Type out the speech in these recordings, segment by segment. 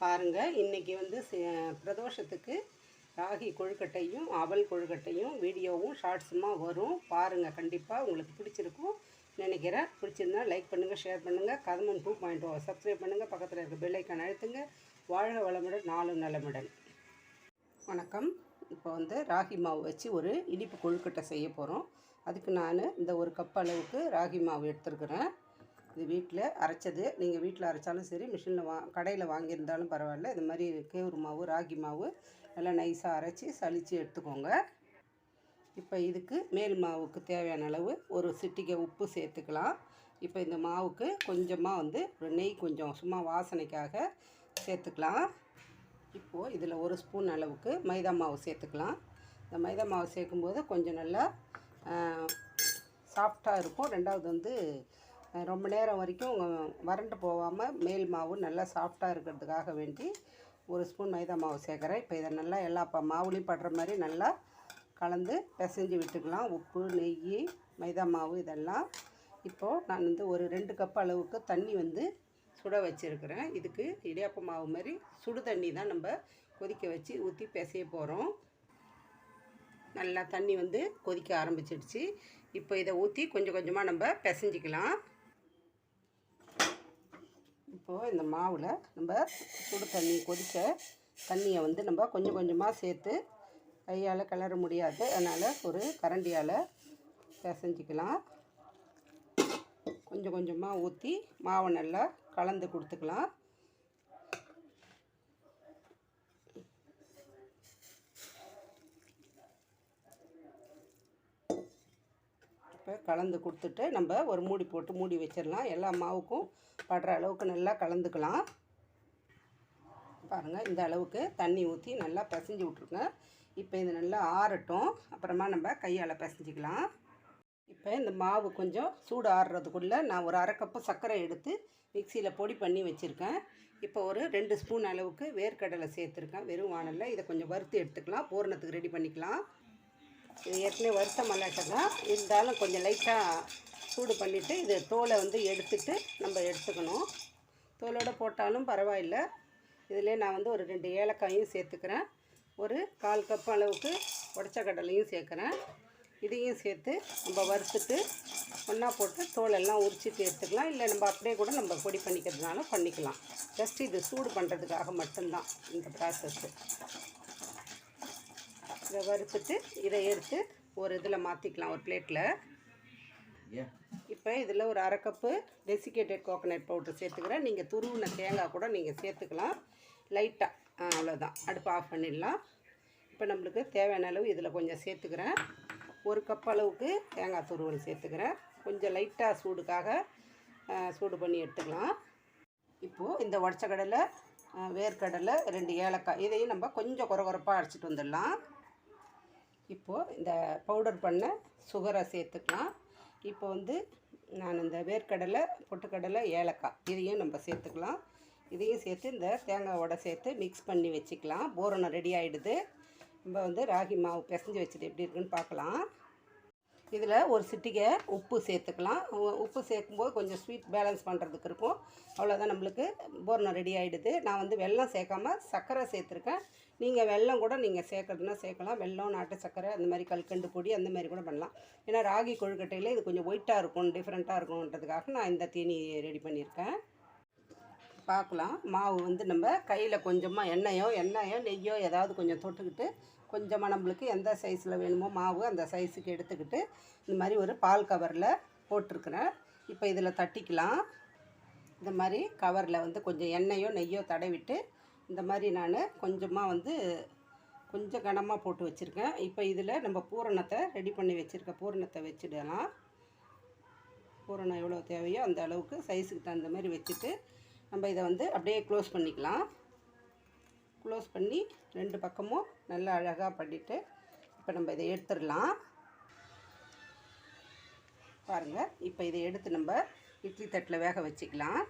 பாருங்கள் இன்றைக்கி வந்து பிரதோஷத்துக்கு ராகி கொழுக்கட்டையும் அவல் கொழுக்கட்டையும் வீடியோவும் ஷார்ட்ஸுமா வரும். பாருங்கள் கண்டிப்பாக உங்களுக்கு பிடிச்சிருக்கும் நினைக்கிறேன். பிடிச்சிருந்தா லைக் பண்ணுங்கள் ஷேர் பண்ணுங்கள் கதமன் டூ பாயிண்ட் ஓ சப்ஸ்கிரைப் பண்ணுங்கள் பக்கத்தில் இருக்க பெல்லைக்கான் அழுத்துங்க. வாழ்க வளமுடன் நாளும் நலமுடன். வணக்கம். இப்போ வந்து ராகி மாவு வச்சு ஒரு இனிப்பு கொழுக்கட்டை செய்ய போகிறோம் அதுக்கு நான் இந்த ஒரு கப் அளவுக்கு ராகி மாவு எடுத்துருக்குறேன். இது வீட்டில் அரைச்சது. நீங்கள் வீட்டில் அரைச்சாலும் சரி மிஷினில் வா கடையில் வாங்கியிருந்தாலும் பரவாயில்ல. இது மாதிரி கேவுரு மாவு ராகி மாவு நல்லா நைஸாக அரைச்சி சலித்து எடுத்துக்கோங்க. இப்போ இதுக்கு மேல் மாவுக்கு தேவையான அளவு ஒரு சிட்டிகை உப்பு சேர்த்துக்கலாம். இப்போ இந்த மாவுக்கு கொஞ்சமாக வந்து ஒரு நெய் கொஞ்சம் சும்மா வாசனைக்காக சேர்த்துக்கலாம். இப்போது இதில் ஒரு ஸ்பூன் அளவுக்கு மைதா மாவு சேர்த்துக்கலாம். இந்த மைதா மாவு சேர்க்கும்போது கொஞ்சம் நல்லா சாஃப்டாக இருக்கும். ரெண்டாவது வந்து ரொம்ப நேரம் வரைக்கும் வறண்டு போகாமல் மேல் மாவு நல்லா சாஃப்டாக இருக்கிறதுக்காக வேண்டி ஒரு ஸ்பூன் மைதா மாவு சேர்க்குறேன். இப்போ இதை நல்லா எல்லா ப மாவுலேயும் படுற மாதிரி நல்லா கலந்து பிசைஞ்சு விட்டுக்கலாம். உப்பு நெய் மைதா மாவு இதெல்லாம் இப்போது நான் வந்து ஒரு ரெண்டு கப் அளவுக்கு தண்ணி வந்து சுட வச்சுருக்கிறேன். இதுக்கு இடியாப்ப மாவு மாதிரி சுடு தண்ணி தான் நம்ம கொதிக்க வச்சு ஊற்றி பிசைய போகிறோம் நல்லா தண்ணி வந்து கொதிக்க ஆரம்பிச்சிடுச்சு. இப்போ இதை ஊற்றி கொஞ்சம் கொஞ்சமாக நம்ம பிசைஞ்சிக்கலாம். இப்போது இந்த மாவில் நம்ம சுடு தண்ணி கொதிக்க தண்ணியை வந்து நம்ம கொஞ்சம் கொஞ்சமாக சேர்த்து கையால் கிளற முடியாது. அதனால் ஒரு கரண்டியால் பிசைஞ்சிக்கலாம். கொஞ்சம் கொஞ்சமாக ஊற்றி மாவை நல்லா கலந்து கொடுத்துக்கலாம். இப்போ கலந்து கொடுத்துட்டு நம்ம ஒரு மூடி போட்டு மூடி வச்சிடலாம். எல்லா மாவுக்கும் படுற அளவுக்கு நல்லா கலந்துக்கலாம். பாருங்கள் இந்த அளவுக்கு தண்ணி ஊற்றி நல்லா பிசைஞ்சு விட்ருங்க இப்போ இது நல்லா ஆறட்டும். அப்புறமா நம்ம கையால் பிசைஞ்சிக்கலாம். இப்போ இந்த மாவு கொஞ்சம் சூடு ஆறுறதுக்குள்ளே நான் ஒரு அரை கப்பு சர்க்கரை எடுத்து மிக்சியில் பொடி பண்ணி வச்சுருக்கேன். இப்போ ஒரு ரெண்டு ஸ்பூன் அளவுக்கு வேர்க்கடலை சேர்த்துருக்கேன். வெறும் வானலில் இதை கொஞ்சம் வறுத்து எடுத்துக்கலாம். பூரணத்துக்கு ரெடி பண்ணிக்கலாம். இது ஏற்கனவே வறுத்த மல்லாட்டை தான் இருந்தாலும் கொஞ்சம் லைட்டாக சூடு பண்ணிவிட்டு இது தோலை வந்து எடுத்துட்டு நம்ம எடுத்துக்கணும். தோலோடு போட்டாலும் பரவாயில்லை. இதிலே நான் வந்து ஒரு ரெண்டு ஏலக்காயும் சேர்த்துக்கிறேன். ஒரு கால் கப் அளவுக்கு உடச்ச கடலையும் சேர்க்குறேன். இதையும் சேர்த்து நம்ம வறுத்துட்டு ஒன்றா போட்டு தோலெல்லாம் உரிச்சிட்டு எடுத்துக்கலாம். இல்லை நம்ம அப்படியே கூட நம்ம பொடி பண்ணிக்கிறதுனாலும் பண்ணிக்கலாம். ஜஸ்ட் இது சூடு பண்ணுறதுக்காக மட்டும்தான் இந்த ப்ராசஸ்ஸு இதை வறுத்துட்டு இதை எடுத்து ஒரு இதில் மாற்றிக்கலாம் ஒரு பிளேட்டில் இப்போ இதில் ஒரு அரை கப்பு டெசிகேட்டட் கோகனட் பவுடர் சேர்த்துக்கிறேன். நீங்கள் துருவின தேங்காய் கூட நீங்கள் சேர்த்துக்கலாம். லைட்டாக அவ்வளோதான். அடுப்பு ஆஃப் பண்ணிடலாம். இப்போ நம்மளுக்கு தேவையான அளவு இதில் கொஞ்சம் சேர்த்துக்கிறேன். ஒரு கப் அளவுக்கு தேங்காய் துருவல் சேர்த்துக்கிறேன். கொஞ்சம் லைட்டாக சூடுக்காக சூடு பண்ணி எடுத்துக்கலாம். இப்போது இந்த உடச்ச கடலை வேர்க்கடலை ரெண்டு ஏலக்காய் இதையும் நம்ம கொஞ்சம் குறகுறப்பாக அரைச்சிட்டு வந்துடலாம். இப்போது இந்த பவுடர் பண்ண சுகரை சேர்த்துக்கலாம். இப்போ வந்து நான் இந்த வேர்க்கடலை பொட்டுக்கடலை ஏலக்காய் இதையும் நம்ம சேர்த்துக்கலாம். இதையும் சேர்த்து இந்த தேங்காவோட சேர்த்து மிக்ஸ் பண்ணி வச்சுக்கலாம். போரணம் ரெடி ஆகிடுது நம்ம வந்து ராகி மாவு பிசைஞ்சு வச்சது எப்படி இருக்குன்னு பார்க்கலாம். இதில் ஒரு சிட்டிகை உப்பு சேர்த்துக்கலாம். உப்பு சேர்க்கும்போது கொஞ்சம் ஸ்வீட் பேலன்ஸ் பண்ணுறதுக்கு இருக்கும். அவ்வளோதான் நம்மளுக்கு பூரணம் ரெடி ஆகிடுது நான் வந்து வெல்லம் சேர்க்காம சர்க்கரை சேர்த்துருக்கேன். நீங்கள் வெல்லம் கூட நீங்கள் சேர்க்குறதுனா சேர்க்கலாம். வெல்லம் நாட்டு சர்க்கரை அந்த மாதிரி கல்கண்டு பொடி அந்த மாதிரி கூட பண்ணலாம். ஏன்னா ராகி கொழுக்கட்டையில் இது கொஞ்சம் ஒயிட்டாக இருக்கும் டிஃப்ரெண்ட்டாக இருக்கும்ன்றதுக்காக நான் இந்த தீனி ரெடி பண்ணியிருக்கேன். பார்க்கலாம். மாவு வந்து நம்ம கையில் கொஞ்சமாக எண்ணெயோ எண்ணெயோ நெய்யோ ஏதாவது கொஞ்சம் தொட்டுக்கிட்டு கொஞ்சமாக நம்மளுக்கு எந்த சைஸில் வேணுமோ மாவு அந்த சைஸுக்கு எடுத்துக்கிட்டு இந்த மாதிரி ஒரு பால் கவரில் போட்டிருக்கிறேன். இப்போ இதில் தட்டிக்கலாம். இந்த மாதிரி கவரில் வந்து கொஞ்சம் எண்ணெயோ நெய்யோ தடவிட்டு இந்த மாதிரி நான் கொஞ்சமாக வந்து கொஞ்சம் கனமாக போட்டு வச்சுருக்கேன். இப்போ இதில் நம்ம பூரணத்தை ரெடி பண்ணி வச்சுருக்க பூரணத்தை வச்சிடலாம். பூரணம் எவ்வளோ தேவையோ அந்த அளவுக்கு சைஸுக்கு தகுந்த மாதிரி வச்சுட்டு நம்ம இதை வந்து அப்படியே க்ளோஸ் பண்ணிக்கலாம். க்ளோஸ் பண்ணி ரெண்டு பக்கமும் நல்லா அழகாக பண்ணிவிட்டு இப்போ நம்ம இதை எடுத்துடலாம். பாருங்கள் இப்போ இதை எடுத்து நம்ம இட்லி தட்டில் வேக வச்சுக்கலாம்.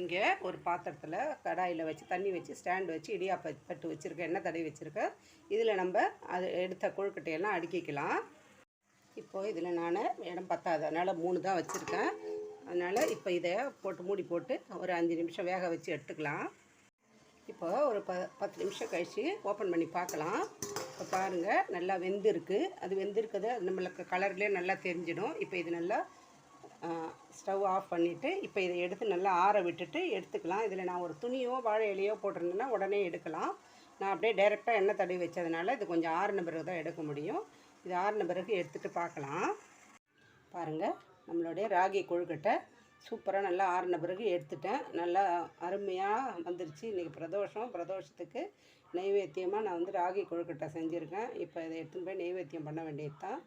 இங்கே ஒரு பாத்திரத்தில் கடாயில் வச்சு தண்ணி வச்சு ஸ்டாண்ட் வச்சு இடியாப்ப தட்டு வச்சுருக்கேன் எண்ணெய் தடவி வச்சுருக்கேன் இதில் நம்ம அது எடுத்த கொழுக்கட்டையெல்லாம் அடுக்கிக்கலாம். இப்போது இதில் நான் இடம் பத்தாது அதனால் மூணு தான் வச்சுருக்கேன். அதனால் இப்போ இதை போட்டு மூடி போட்டு ஒரு அஞ்சு நிமிஷம் வேக வச்சு எடுத்துக்கலாம். இப்போ ஒரு ப பத்து நிமிஷம் கழித்து ஓப்பன் பண்ணி பார்க்கலாம். இப்போ பாருங்கள் நல்லா வெந்திருக்கு. அது வெந்திருக்குது அது நம்மளுக்கு கலர்லேயே நல்லா தெரிஞ்சிடும். இப்போ இது நல்லா ஸ்டவ் ஆஃப் பண்ணிவிட்டு இப்போ இதை எடுத்து நல்லா ஆற விட்டுட்டு எடுத்துக்கலாம். இதில் நான் ஒரு துணியோ வாழை இலையோ போட்டிருந்தேன்னா உடனே எடுக்கலாம். நான் அப்படியே டைரெக்டாக எண்ணெய் தடவி வச்சதுனால இது கொஞ்சம் ஆறுன பிறகு தான் எடுக்க முடியும். இது ஆறுன பிறகு எடுத்துகிட்டு பார்க்கலாம். பாருங்கள் நம்மளுடைய ராகி கொழுக்கட்டை சூப்பராக நல்லா ஆறின பிறகு எடுத்துட்டேன். நல்லா அருமையாக வந்துருச்சு. இன்றைக்கி பிரதோஷம். பிரதோஷத்துக்கு நைவேத்தியமாக நான் வந்து ராகி கொழுக்கட்டை செஞ்சுருக்கேன். இப்போ இதை எடுத்துன்னு போய் நைவேத்தியம் பண்ண வேண்டியது தான்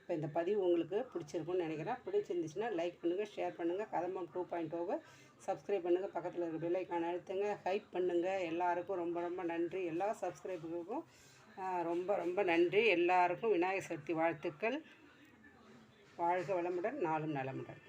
இப்போ இந்த பதிவு உங்களுக்கு பிடிச்சிருக்குன்னு நினைக்கிறேன். பிடிச்சிருந்துச்சுன்னா லைக் பண்ணுங்கள் ஷேர் பண்ணுங்கள் கதம்பம் டூ பாயிண்ட் ஓவை oh சப்ஸ்கிரைப் பண்ணுங்கள் பக்கத்தில் இருக்க பெல்லைக்கான அழுத்துங்க. ஹைப் பண்ணுங்கள் எல்லாருக்கும் ரொம்ப ரொம்ப நன்றி. எல்லா சப்ஸ்கிரைபருக்கும் ரொம்ப ரொம்ப நன்றி. எல்லாருக்கும் விநாயகர் சதுர்த்தி வாழ்த்துக்கள். வாழ்க வளமுடன் நாளும் நலமுடன்.